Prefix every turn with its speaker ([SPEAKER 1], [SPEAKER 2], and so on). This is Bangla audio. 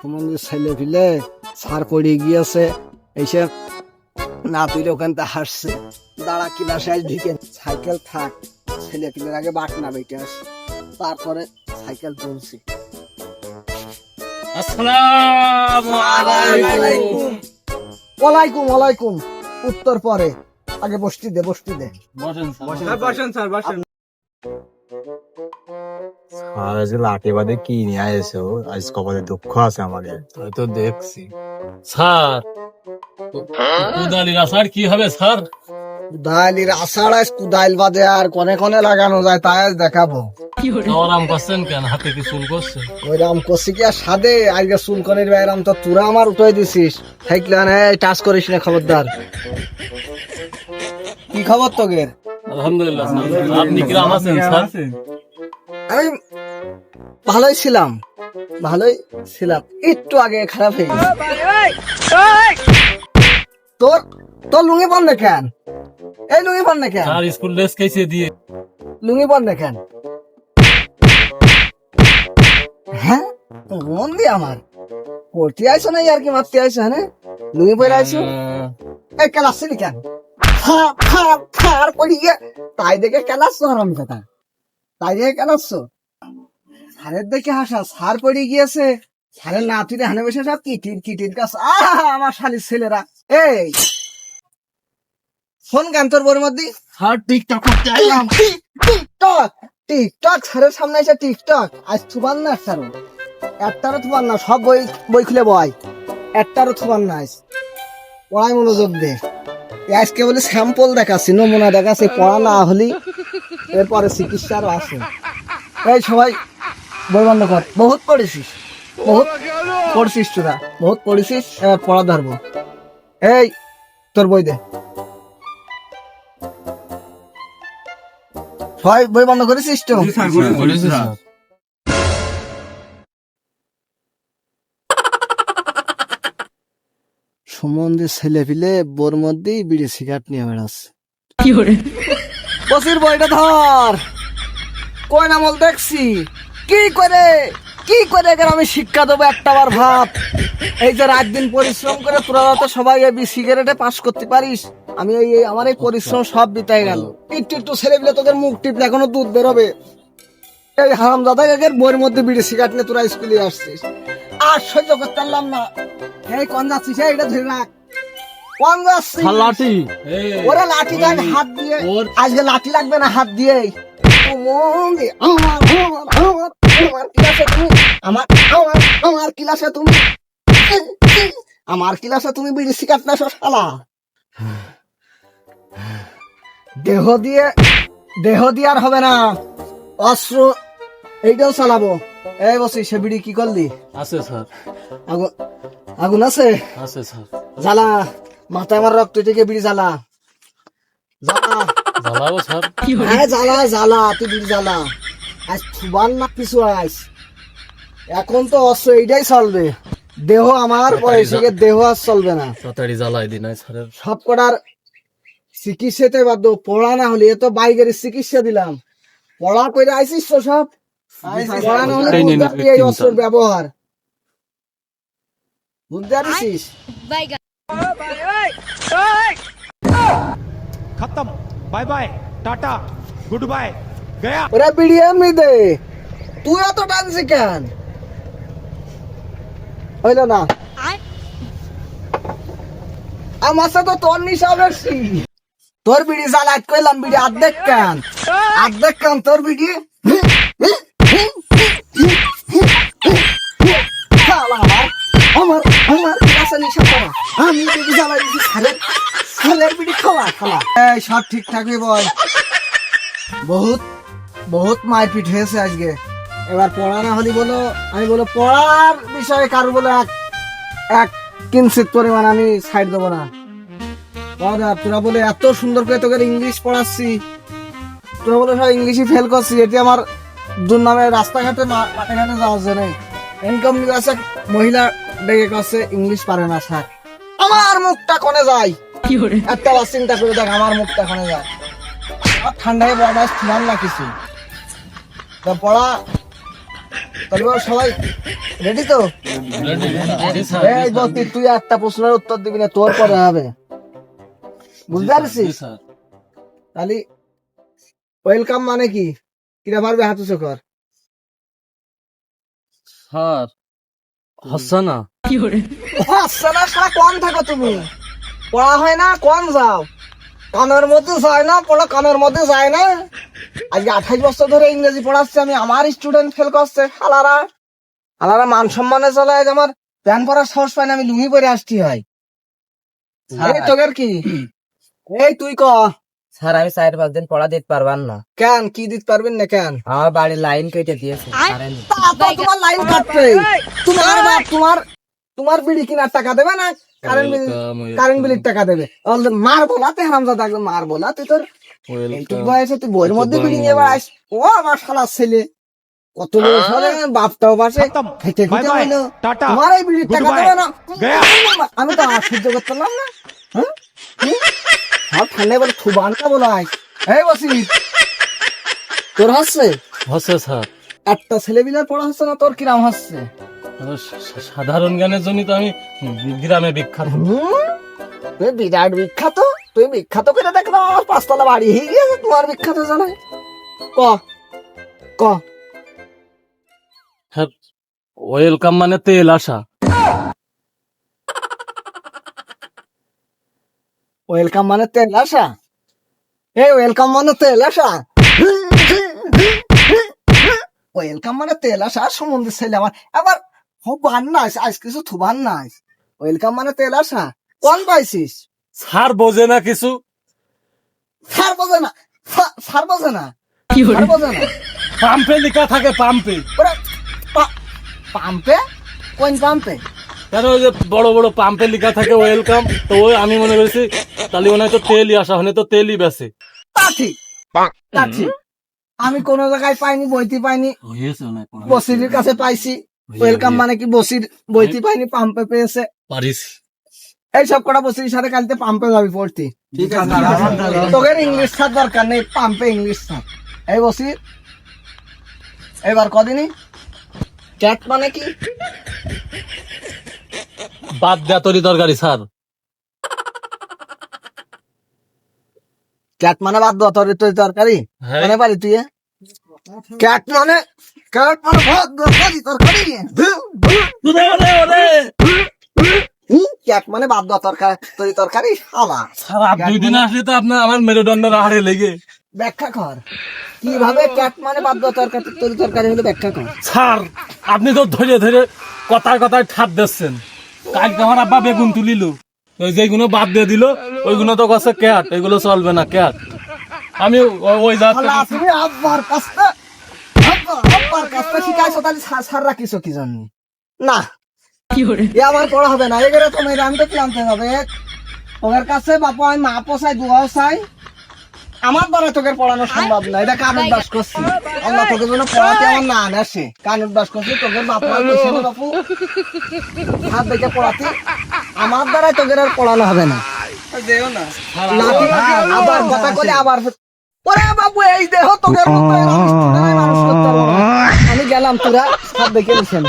[SPEAKER 1] তোমাদের ছেলে পিলে সার পড়ে গিয়েছে এইসব না তুই ওখান থেকে হাসছে দাঁড়া কিনা শেষ ঢিকে? সাইকেল থাক ছেলে পিলের আগে বাট না বেটে আস। তারপরে সাইকেল তুলছি।
[SPEAKER 2] আসসালামু আলাইকুম।
[SPEAKER 1] ওয়ালাইকুম ওয়ালাইকুম। উত্তর পরে। আগে বসতি দে বসতি দে।
[SPEAKER 2] বসেন
[SPEAKER 3] বসেন স্যার। বসেন
[SPEAKER 4] আর আজকে লাঠি বাদে কি নিয়ে আসছো আজ কপালে দুঃখ আছে আমাদের।
[SPEAKER 2] তাই তো দেখছি। স্যার কুদালির আসার কি হবে স্যার?
[SPEAKER 1] কুদাইলির আষাঢ় আজ কুদাইল বাদে আর কনে কনে লাগানো যায় তাই আজ দেখাবো।
[SPEAKER 2] আরাম করছেন কেন? হাতে কি চুল করছে?
[SPEAKER 1] কি আর সাদে আজকে বাইরাম তো তুরা আমার উঠাই দিছিস। থাকলে টাচ করিস না খবরদার। কি খবর তোকে
[SPEAKER 2] আলহামদুলিল্লাহ আপনি কিরাম আছেন স্যার?
[SPEAKER 1] আমি ভালোই ছিলাম ভালোই ছিলাম। একটু আগে খারাপ হয়ে গেছে। তোর তোর লুঙ্গি পর না কেন? এই লুঙ্গি পর না কেন?
[SPEAKER 2] স্যার স্কুল ড্রেস কেসে দিয়ে।
[SPEAKER 1] লুঙ্গি পর না কেন? হ্যাঁ মন দিয়ে আমার। পড়তে আইসো না আর কি মারতে আইসো হ্যাঁ? লুঙ্গি পরে আইসো। এই কেন আসছিলি কেন? খা- খা- খার পড়ি গিয়ে তাই দেখে কেন আসছো হারাম কথা। তাই দেখে আসছো সারের দেখে হাসা সার পড়ে গিয়েছে। সারের নাতিরে হানে বসে সব কিটির কিটির কাছে। আহা আমার শালির ছেলেরা। এই ফোন গান তোর বইয়ের মধ্যে?
[SPEAKER 2] স্যার টিকটক করতে আইলাম
[SPEAKER 1] টিকটক টিকটক স্যারের সামনে এসে টিকটক। আজ থুবান না একটারও। একটারও থুবান না সব বই বই খুলে বয়। একটারও থুবান না আজ। পড়ায় মনোযোগ দে। আজকে বলে স্যাম্পল দেখাচ্ছি, নমুনা দেখাচ্ছি, পড়া না হলি এরপরে চিকিৎসা আরও আছে। এই সবাই বই বন্ধ কর বহুত পড়েছিস, বহুত পড়ছিস তোরা বহুত পড়েছিস, এবার পড়া ধরবো। এই, তোর বই দে। সবাই বই বন্ধ করেছিস তো? সম্বন্ধে ছেলে পিলে বোর মধ্যেই বিড়ি সিগারেট নিয়ে বেড়াচ্ছে। বসির বইটা ধর! কই নামল দেখছি। কি করে? কি করে একে আমি শিক্ষা দেবো একটা বার ভাব? এই যে রাত দিন পরিশ্রম করে তোরা তো সবাই এই সিগারেটে পাস করতে পারিস আমি এই আমার এই পরিশ্রম সব বিতাই গেল। একটু একটু ছেলে পিলে তোদের মুখ টিপলে এখনও দুধ বেরোবে। এই একের বইয়ের মধ্যে বিড়ি সিগারেট নিয়ে তোরা স্কুলে আসছিস? আর সহ্য করতে পারলাম না। এই কোন যাচ্ছিস? এটা ধরে রাখ। কোন যাচ্ছিস?
[SPEAKER 2] লাঠি।
[SPEAKER 1] ওরা লাঠি দেন হাত দিয়ে। আজকে লাঠি লাগবে না হাত দিয়ে। ও দিয়ে, আমার আমার আমার আমার ক্লাসে তুমি আমার আমার আমার ক্লাসে তুমি আমার ক্লাসে তুমি বিড়ি সিগারেট না শালা। দেহ দিয়ে দেহ দিয়ে আর হবে না। অস্ত্র এইটাও চালাবো। এই বসি সে বিড়ি কি করলি?
[SPEAKER 2] আছে স্যার।
[SPEAKER 1] আগুন আগুন আছে?
[SPEAKER 2] আছে স্যার।
[SPEAKER 1] জ্বালা মাথায় আমার রক্ত থেকে বিড়ি জ্বালা। জ্বালা।
[SPEAKER 2] জ্বালাবো স্যার।
[SPEAKER 1] হ্যাঁ জ্বালা জ্বালা তুই বিড়ি জ্বালা। আজ থুবান না কিছু আজ এখন তো অস্ত্র এইটাই চলবে। দেহ আমার বয়সে দেহ আর চলবে না।
[SPEAKER 2] তাড়াতাড়ি জ্বালাই দিন স্যারের।
[SPEAKER 1] সব কটার চিকিৎসাতে বাধ্য। পড়া না হলে এ তো বাইকের চিকিৎসা দিলাম। পড়া করে আইসিস তো সব? ব্যবহার।
[SPEAKER 3] খতম। Bye bye tata good bye গয়া।
[SPEAKER 1] ওরা বিডিএম দে তুই এত কেন? হইল না। আমার সাথে তোর নিশা বেশি। তোর বিড়ি জ্বালাত কইলাম বিড়ি আর্ধেক কান? আর্ধেক কান তোর বিড়ি? আমার আমার থাকবে বল বহুত বহুত মারপিট হয়েছে আজকে। এবার পড়া না হলে বলো, আমি বলো, পড়ার বিষয়ে কারও বলে এক এক কিঞ্চিত পরিমাণ আমি সাইড দেবো না। পড়া তোরা বলে এত সুন্দর করে তোকে ইংলিশ পড়াচ্ছি, তোরা বলে সব ইংলিশই ফেল করছি, এটি আমার দুর্নামে রাস্তাঘাটে মা- মাঠে ঘাটে যাওয়ার জন্য ইনকাম আছে মহিলা ডেকে কাছে ইংলিশ পারে না স্যার আমার মুখটা কোনে যায়? একটা বার চিন্তা করে দেখ আমার মুখটা কোনে যায়। আর ঠান্ডায় বরদাস ছিলাম না কিছু। তা পড়া তাহলে সবাই রেডি তো? এই বলতি তুই একটা প্রশ্নের উত্তর দিবি না তোর পরে হবে। বুঝতে পারছিস? তাহলে ওয়েলকাম মানে কি? কিরা পারবে হাত উঁচু কর
[SPEAKER 2] স্যার হচ্ছে না
[SPEAKER 1] আসছে না সারা কম থাকো তুমি। পড়া হয় না কম যাও। কানের মধ্যে যায় না পড়া কানের মধ্যে যায় না। আজকে আঠাইশ বছর ধরে ইংরেজি পড়াচ্ছি আমি আমার স্টুডেন্ট ফেল করছে হালারা। হালারা মান সম্মানে চলে আজ আমার প্যান পরার সাহস পায় না আমি লুঙ্গি পরে আসতে হয় তোদের কি? এই তুই ক?
[SPEAKER 5] স্যার আমি চার পাঁচ দিন পড়া দিতে পারবার না।
[SPEAKER 1] কেন? কি দিতে পারবেন না কেন?
[SPEAKER 5] আমার বাড়ির লাইন কেটে দিয়েছে
[SPEAKER 1] তা তো তোমার লাইন কাটবে তোমার বাপ তোমার তোমার বিড়ি কিনার টাকা দেবে না? কারেন্ট বিল কারেন্ট বিলের টাকা দেবে। মার বলাতে হারামজাদা একদম মার বলাতে তোর।
[SPEAKER 2] Welcome.
[SPEAKER 1] বয়সে তুই বইয়ের মধ্যে বিড়ি নিয়ে বেড়াস ও আমার শালার ছেলে। কত বয়স হলে বাপটাও বাসে। খেতে খেতে হইল। তোমার এই বিড়ির টাকা দেবে না? আমি তো আর সহ্য করতে পারলাম না। হ্যাঁ? হুম? সব ঠান্ডায় বলে থুবানটা বলো আয় এই তোর হাসছে
[SPEAKER 2] হচ্ছে স্যার।
[SPEAKER 1] একটা ছেলেবিলার পড়া হচ্ছে না তোর কিরাম হাসছে
[SPEAKER 2] সাধারণ জ্ঞানের জন্য তো আমি গ্রামে বিখ্যাত।
[SPEAKER 1] তুই বিরাট বিখ্যাত তুই বিখ্যাত করে দেখলাম আমার পাঁচতলা বাড়ি হয়ে গিয়েছে তোমার বিখ্যাত জানাই ক ক।
[SPEAKER 2] ওয়েলকাম মানে তেল আসা।
[SPEAKER 1] ওয়েলকাম মানে তেল আসা এই ওয়েলকাম মানে তেল আসা ওয়েলকাম মানে তেল আসা সম্বন্ধে ছেলে আমার। আবার বান নাইস আজ কিছু থুবান নাইস। ওয়েলকাম মানে তেল আসা কোন পাইছিস?
[SPEAKER 2] স্যার বোঝে না কিছু।
[SPEAKER 1] সার বোঝে না। সা- সার বোঝে না। কি সার বোঝে না।
[SPEAKER 2] পাম্পে লেখা থাকে পাম্পে।
[SPEAKER 1] ওরে, পাম্পে? কোন পাম্পে?
[SPEAKER 2] কেন ওই যে বড় বড় পাম্পে লেখা থাকে ওয়েলকাম তো ওই আমি মনে করেছি তাহলে মনে হয় তো তেলই আসা হলে তো তেলই বেছে
[SPEAKER 1] তা ঠিক তা ঠিক আমি কোন জায়গায় পাইনি বইতে পাইনি। বসির কাছে পাইছি। ওয়েলকাম মানে কি বসির বইতে পাইনি পাম্পে পেয়েছে।
[SPEAKER 2] পারিস।
[SPEAKER 1] এই সব কটা বসির সাথে কালকে পাম্পে যাবি পড়তে। ঠিক আছে তোদের ইংলিশ ছাড় দরকার নেই পাম্পে ইংলিশ ছাড় এই বসির এবার কদিনই? ক্যাট মানে কি?
[SPEAKER 2] বাদ দেয়া তরি দরকারি স্যার।
[SPEAKER 1] ক্যাট মানে বাদ দেওয়া তোর তোর তরকারি।
[SPEAKER 2] হ্যাঁ।
[SPEAKER 1] মানে পারি তুই ক্যাট মানে ক্যাট মানে ভাত তরকারি। তরকারি ক্যাট মানে বাদ দেওয়া তরকারি তরি তরকারি।
[SPEAKER 2] দুই দিন আসলে তো আপনার আমার মেরুদণ্ড হাড়ে লেগে।
[SPEAKER 1] ব্যাখ্যা কর। কীভাবে ক্যাট মানে বাদ দেওয়া তরকারি তরি তরকারি হলো ব্যাখ্যা কর।
[SPEAKER 2] স্যার আপনি তো ধরে ধরে কথায় কথায় ঠাপ দিচ্ছেন। আমার আব্বা বেগুন তুলিল। ওই যেগুলো বাদ দিয়ে দিল ওইগুলো তো কাছে ক্যাট এগুলো চলবে না ক্যাট। আমি ওই যা
[SPEAKER 1] হালা তুমি আব্বার কাছটা আব্বার কাছটা শিখাইছো তাহলে সার রাখিছো কি জন্য না। এ আমার পড়া হবে না। এগুলো তো মেয়েরা আমি তো ক্লান্তে হবে ওদের কাছে বাপু আমি মা পোসাই দুয়াও চাই আমার দ্বারা তোকে পড়ানো সম্ভব না। এটা কানুন দাস করছি। আল্লাহ তোকে জন্য পড়াতে আমার না আসে কানুন দাস করছি তোকে বাপু। হাত দেখে পড়াতে। আমার দ্বারা তোদের আর পড়ানো হবে না। লাঠি আবার কথা বলে আবার ওরে বাবু এই দেহ তোকে আমি মানুষ করতে পারব আমি গেলাম তোরা সব দেখে নিছেন